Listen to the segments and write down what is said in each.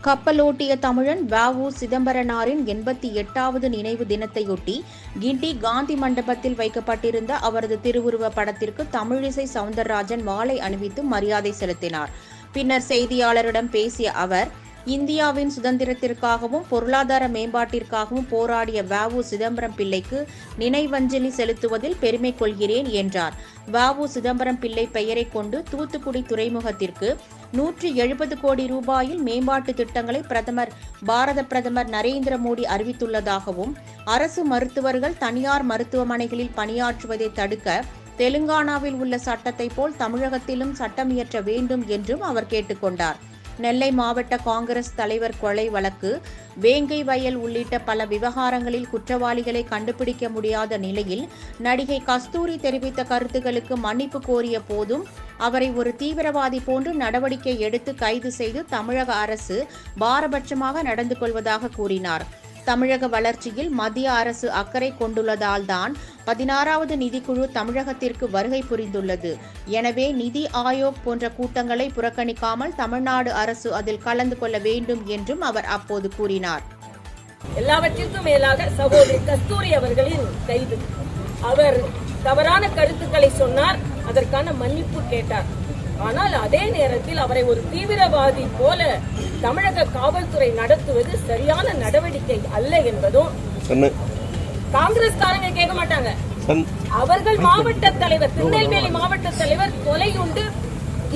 கப்பலோட்டிய தமிழன் வ.உ. சிதம்பரனாரின் எண்பத்தி எட்டாவது நினைவு தினத்தையொட்டி கிண்டி காந்தி மண்டபத்தில் வைக்கப்பட்டிருந்த அவரது திருவுருவ படத்திற்கு தமிழிசை சவுந்தரராஜன் மாலை அணிவித்து மரியாதை செலுத்தினார் பின்னர் செய்தியாளரிடம் பேசிய அவர் இந்தியாவின் சுதந்திரத்திற்காகவும் பொருளாதார மேம்பாட்டிற்காகவும் போராடிய வ.உ. சிதம்பரம் பிள்ளைக்கு நினைவஞ்சலி செலுத்துவதில் பெருமை கொள்கிறேன் என்றார் வ.உ. சிதம்பரம் பிள்ளை பெயரைக் கொண்டு தூத்துக்குடி துறைமுகத்திற்கு நூற்றி எழுபது கோடி ரூபாயில் மேம்பாட்டு திட்டங்களை பிரதமர் பாரத பிரதமர் நரேந்திர மோடி அறிவித்துள்ளதாகவும் அரசு மருத்துவர்கள் தனியார் மருத்துவமனைகளில் பணியாற்றுவதை தடுக்க தெலுங்கானாவில் உள்ள சட்டத்தை போல் தமிழகத்திலும் சட்டம் இயற்ற வேண்டும் என்றும் அவர் கேட்டுக்கொண்டார் நெல்லை மாவட்ட காங்கிரஸ் தலைவர் கொலை வழக்கு வேங்கை வயல் உள்ளிட்ட பல விவகாரங்களில் குற்றவாளிகளை கண்டுபிடிக்க முடியாத நிலையில் நடிகை கஸ்தூரி தெரிவித்த கருத்துக்களுக்கு மன்னிப்பு கோரிய போதும் அவரை ஒரு தீவிரவாதி போன்று நடவடிக்கை எடுத்து கைது செய்து தமிழக அரசு பாரபட்சமாக நடந்து கொள்வதாக கூறினார். தமிழக வளர்ச்சியில் மத்திய அரசு அக்கறை கொண்டுள்ளதால் தான் பதினாறாவது நிதிக்குழு தமிழகத்திற்கு வருகை புரிந்துள்ளது. எனவே நிதி ஆயோக் போன்ற கூட்டங்களை புறக்கணிக்காமல் தமிழ்நாடு அரசு அதில் கலந்து கொள்ள வேண்டும் என்றும் அவர் அப்போது கூறினார். எல்லாவற்றிற்கும் மேலாக சகோதரி கஸ்தூரி அவர்களின் கைது. அவர் தவறான கருத்துக்களை சொன்னார் அதற்கான மன்னிப்பு கேட்டார். ஆனால் அதே நேரத்தில் அவரை ஒரு தீவிரவாதி போல தமிழக காவல்துறை நடத்துவது சரியான நடவடிக்கை அல்ல என்பதும் காங்கிரஸ்காரங்க கேட்க மாட்டாங்க. அவர்கள் மாவட்ட தலைவர் திருநெல்வேலி மாவட்ட தலைவர் கொலையுண்டு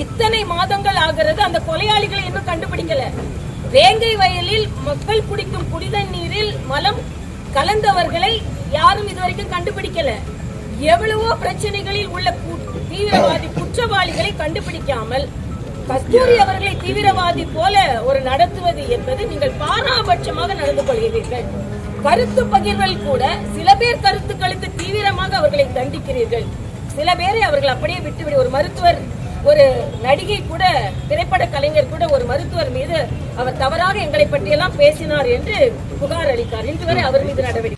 இத்தனை மாதங்கள் ஆகிறது அந்த கொலையாளிகளை இன்னும் கண்டுபிடிக்கல. வேங்கை வயலில் மக்கள் குடிக்கும் குடித நீரில் மலம் கலந்தவர்களை யாரும் இதுவரைக்கும் கண்டுபிடிக்கல. எவ்வளவோ பிரச்சனைகளில் உள்ள தீவிரவாதி குற்றவாளிகளை கண்டுபிடிக்காமல் கஸ்தூரி அவர்களை தீவிரவாதி போல ஒரு நடத்துவது என்பது நீங்கள் பாராபட்சமாக நடந்து கொள்கிறீர்கள். கருத்து பகிர்வில் கூட சில பேர் கருத்துக்களுக்கு தீவிரமாக அவர்களை தண்டிக்கிறீர்கள். சில பேரை அவர்கள் அப்படியே விட்டுவிடு. ஒரு மருத்துவர் ஒரு நடிகை கூட திரைப்பட கலைஞர் கூட ஒரு மருத்துவர் மீது அவர் தவறாக எங்களை பற்றியெல்லாம் பேசினார் என்று புகார் அளித்தார். இன்று வரை அவர் மீது நடவடிக்கை